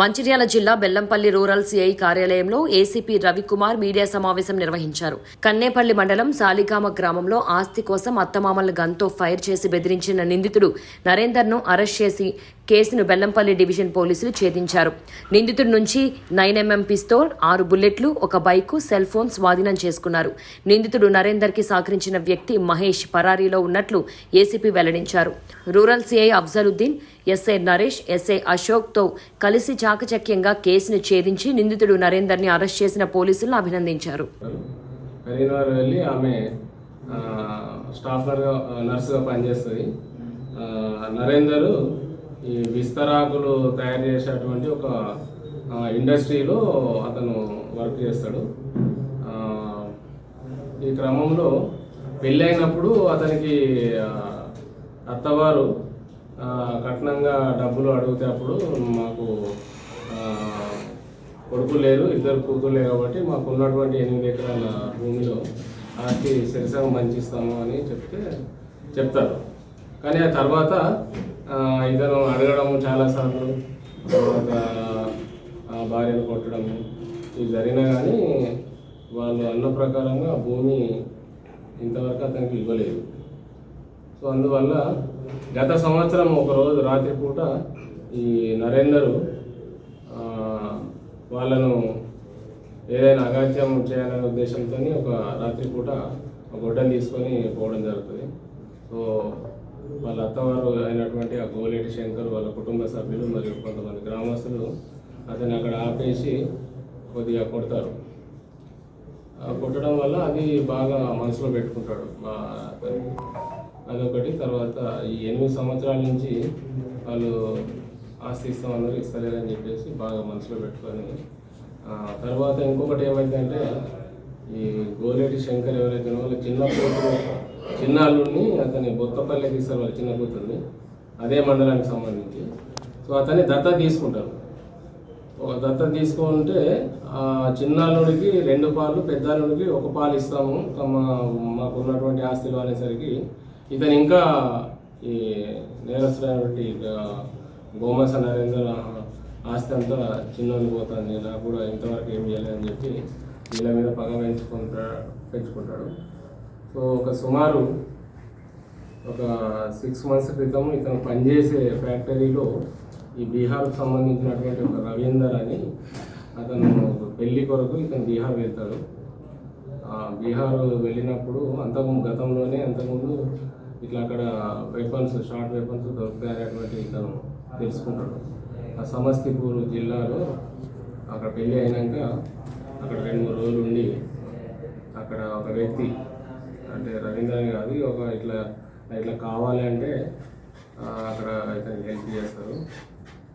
మంచిర్యాల జిల్లా Bellampalli rural CI కార్యాలయంలో ACP Ravikumar media సమావేశం నిర్వహించారు. కన్నేపల్లి మండలం సాలిగామ గ్రామంలో ఆస్తి కోసం అత్తమామల గన్తో ఫైర్ చేసి బెదిరించిన నిందితుడు నరేందర్ను అరెస్ట్ చేసి కేసును బెల్లంపల్లి డివిజన్ పోలీసులు ఛేదించారు. నిందితుడి నుంచి నైన్ ఎంఎం పిస్తోల్ ఆరు బుల్లెట్లు ఒక బైకు సెల్ ఫోన్ స్వాధీనం చేసుకున్నారు. నిందితుడు నరేందర్కి సహకరించిన వ్యక్తి మహేష్ పరారీలో ఉన్నట్లు ఏసీపీ వెల్లడించారు. Rural CI Afzaluddin SI Naresh SI అశోక్తో కలిసి చాకచక్యంగా కేసును ఛేదించి నిందితుడు నరేందర్ని అరెస్ట్ చేసిన పోలీసులను అభినందించారు. వెళ్ళి ఆమె ఆ, స్టాఫ్ నర్సుగా పనిచేస్తుంది. ఆ, నరేందర్ ఈ విస్తరాకులు తయారు చేసేటువంటి ఒక ఇండస్ట్రీలో అతను వర్క్ చేస్తాడు. ఈ క్రమంలో పెళ్ళైనప్పుడు అతనికి అత్తవారు కఠినంగా డబ్బులు అడిగితే అప్పుడు మాకు కొడుకు లేరు ఇద్దరు కూతురు లేరు కాబట్టి మాకు ఉన్నటువంటి ఎనిమిది ఎకరాల భూమిలో ఆస్తి సరిసగం మంచిస్తాము అని చెప్తే చెప్తారు. కానీ ఆ తర్వాత ఆ, ఇతను అడగడం చాలాసార్లు తర్వాత భార్యను కొట్టడము ఇవి జరిగినా కానీ వాళ్ళు అన్న ప్రకారంగా భూమి ఇంతవరకు అతనికి ఇవ్వలేదు. సో అందువల్ల గత సంవత్సరం ఒకరోజు రాత్రిపూట ఈ నరేందరు వాళ్ళను ఏదైనా అగాత్యం చేయాలనే ఉద్దేశంతో ఒక రాత్రిపూట ఒక గొడ్డలు తీసుకొని పోవడం జరుగుతుంది. సో వాళ్ళ అత్తవారు అయినటువంటి ఆ గోలేటి శంకర్ వాళ్ళ కుటుంబ సభ్యులు మరియు కొంతమంది గ్రామస్తులు అతన్ని అక్కడ ఆపేసి కొద్దిగా కొడతారు. ఆ కొట్టడం వల్ల అది బాగా మనసులో పెట్టుకుంటాడు అదొకటి. తర్వాత ఈ ఎనిమిది సంవత్సరాల నుంచి వాళ్ళు ఆస్తి ఇస్తామన్నారు ఇస్తలేదని చెప్పేసి బాగా మనసులో పెట్టుకొని. తర్వాత ఇంకొకటి ఏమైందంటే ఈ గోలేటి శంకర్ ఎవరైతే వాళ్ళ చిన్న కూతురు చిన్న అల్లుడిని అతని బొత్తపల్లి తీస్తారు వాళ్ళ చిన్న కూతుర్ని. అదే మండలానికి సంబంధించి. సో అతన్ని దత్త తీసుకుంటారు. ఒక దత్త తీసుకుంటే ఆ చిన్నాళ్ళుడికి రెండు పాలు పెద్దాళ్ళుడికి ఒక పాలు ఇస్తాము. తమ మాకున్నటువంటి ఆస్తులు అనేసరికి ఇతను ఇంకా ఈ నేరస్తుడైనటువంటి ఆ, గోమస నరేందర్ ఆస్తి అంతా చిన్నది పోతుంది. నాకు కూడా ఇంతవరకు ఏం చేయలేదని చెప్పి వీళ్ళ మీద పగ పెంచుకుంటా పెంచుకుంటాడు. సో ఒక సుమారు ఒక సిక్స్ మంత్స్ క్రితం ఇతను పనిచేసే ఫ్యాక్టరీలో ఈ బీహార్కు సంబంధించినటువంటి ఒక రవీందర్ అని అతను పెళ్ళి కొరకు ఇతను బీహార్ వెళ్తాడు. బీహార్ వెళ్ళినప్పుడు అంతకు గతంలోనే అంతకుముందు ఇట్లా అక్కడ వెపన్స్ షార్ట్ వెపన్స్ దొరుకుతాయనేటువంటి ఇతను తెలుసుకుంటాడు. ఆ సమస్తిపూర్ జిల్లాలో అక్కడ పెళ్ళి అయినాక అక్కడ రెండు మూడు రోజులు ఉండి అక్కడ ఒక వ్యక్తి అంటే రవీంద్రని కాదు ఒక ఇట్లా ఇట్లా కావాలి అంటే అక్కడ ఇతను హెల్ప్ చేస్తారు.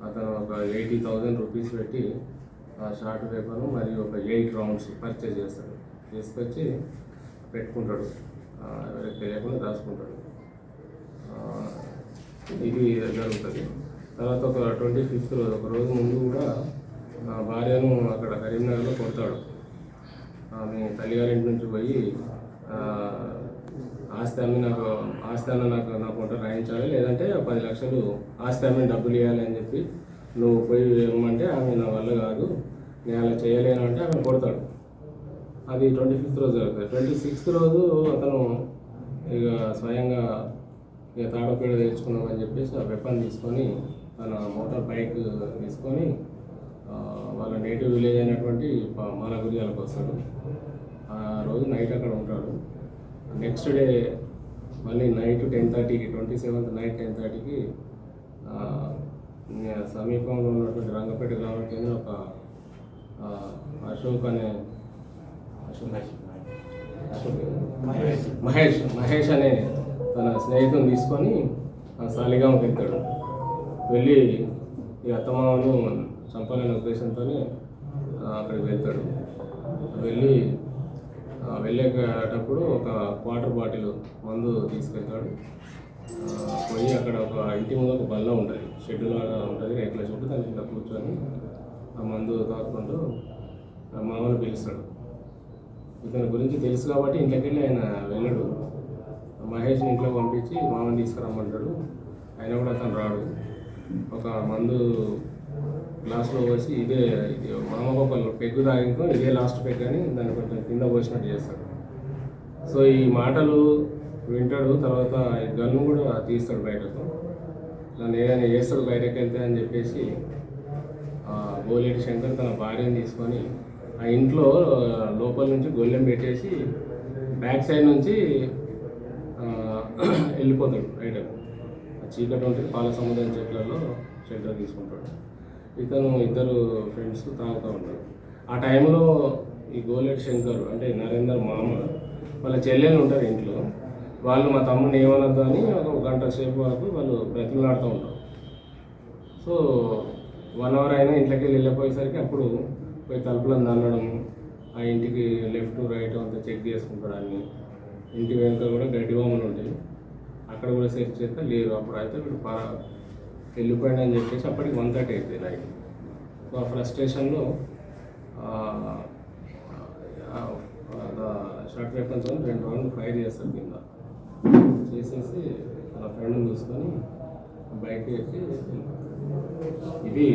అతను ఒక ఎయిటీ థౌజండ్ రూపీస్ పెట్టి ఆ షార్ట్ పేపర్ మరియు ఒక ఎయిట్ రౌండ్స్ పర్చేజ్ చేస్తాడు. తీసుకొచ్చి పెట్టుకుంటాడు. ఎవరికి తెలియకుండా దాచుకుంటాడు. ఇది జరుగుతుంది. తర్వాత ఒక ట్వంటీ ఫిఫ్త్ రోజు ఒక రోజు ముందు కూడా నా భార్యను అక్కడ కరీంనగర్లో కొడతాడు. ఆమె తల్లిగారింటి నుంచి పోయి ఆస్తి అమ్మి నాకు ఆస్తి అన్న నాకు నా పూట రాయించాలి లేదంటే పది లక్షలు ఆస్తి అమ్మని డబ్బులు ఇవ్వాలి అని చెప్పి నువ్వు పోయి ఇవ్వమంటే ఆమె నా వల్ల కాదు నేను అలా చేయలేను అంటే ఆమె కొడతాడు. అది ట్వంటీ ఫిఫ్త్ రోజు జరుగుతుంది ట్వంటీ సిక్స్త్ రోజు అతను ఇక స్వయంగా ఇక తాడపేడ తెచ్చుకున్నామని చెప్పేసి ఆ వెపన్ తీసుకొని తన మోటార్ బైక్ తీసుకొని వాళ్ళ నేటివ్ విలేజ్ అయినటువంటి ప- మాలగురియాలకు వస్తాడు. ఆ రోజు నైట్ అక్కడ ఉంటాడు. నెక్స్ట్ డే మళ్ళీ నైట్ టెన్ థర్టీకి ట్వంటీ సెవెంత్ నైట్ టెన్ థర్టీకి సమీపంలో ఉన్నటువంటి రంగపేట గ్రామ కేంద్రం ఒక అశోక్ అనే మహేష్. మహేష్. అనే తన స్నేహితుని తీసుకొని సాలిగామకి వెళ్తాడు వెళ్ళి ఈ అత్తమామను చంపాలనే ఉద్దేశంతో అక్కడికి వెళ్తాడు. వెళ్ళి వెళ్ళేటప్పుడు ఒక వాటర్ బాటిల్ మందు తీసుకెళ్తాడు. పోయి అక్కడ ఒక ఇంటి ముందు ఒక బల్ల ఉంటుంది. షెడ్ లాగా ఉంటుంది రేకుల షెడ్ దాని కింద కూర్చొని ఆ మందు తాగుకుంటూ ఆ పిలుస్తాడు. ఇతని గురించి తెలుసు కాబట్టి ఇంట్లోకి వెళ్ళి ఆయన వెళ్ళడు. మహేష్ని ఇంట్లో పంపించి మామని తీసుకురమ్మంటాడు. ఆయన కూడా అతను రాడు. ఒక మందు గ్లాస్లో పోసి ఇదే ఇది మామూలు ఒక పెగ్గు తాగింకో ఇదే లాస్ట్ పెగ్ అని దాన్ని కొంచెం కింద పోసినట్టు చేస్తాడు. సో ఈ మాటలు వింటాడు తర్వాత గన్ను కూడా తీస్తాడు బయటకు. నన్ను ఏదైనా చేస్తాడు బయటకు వెళ్తే అని చెప్పేసి ఆ, గోలేటి శంకర్ తన భార్యను తీసుకొని ఆ ఇంట్లో లోపల నుంచి గొల్లెం పెట్టేసి బ్యాక్ సైడ్ నుంచి వెళ్ళిపోతాడు రైడర్. ఆ చీకటి ఉంటుంది పాల సముద్రం చెట్లలో షెల్టర్ తీసుకుంటాడు. ఇతను ఇద్దరు ఫ్రెండ్స్ తాగుతూ ఉంటారు. ఆ టైంలో ఈ గోలేటి శంకర్ అంటే నరేందర్ మామ వాళ్ళ చెల్లెలు ఉంటారు ఇంట్లో. వాళ్ళు మా తమ్ముడిని ఏమనద్దు అని ఒక గంట సేపు వరకు వాళ్ళు బ్రతిమలాడుతూ ఉంటారు. సో వన్ అవర్ అయినా ఇంట్లోకి వెళ్ళి వెళ్ళిపోయేసరికి అప్పుడు పోయి తలుపులను దన్నడం ఆ ఇంటికి లెఫ్ట్ రైట్ అంతా చెక్ చేసుకుంటాడు అన్ని ఇంటి వెనుక కూడా గడ్డి బొమ్మలు ఉంటాయి. అక్కడ కూడా సెర్చ్ చేస్తే లేరు అప్పుడు అయితే వీడు పా వెళ్ళిపోయాడు అని చెప్పేసి అప్పటికి వన్ థర్టీ అవుతుంది నైట్ సో ఆ ఫ్రస్ట్రేషన్లో షార్ట్ అని రెండు రౌండ్లు ఫైర్ చేస్తారు కింద. చేసేసి తన ఫ్రెండ్ని చూసుకొని బైక్ ఎక్కి ఇది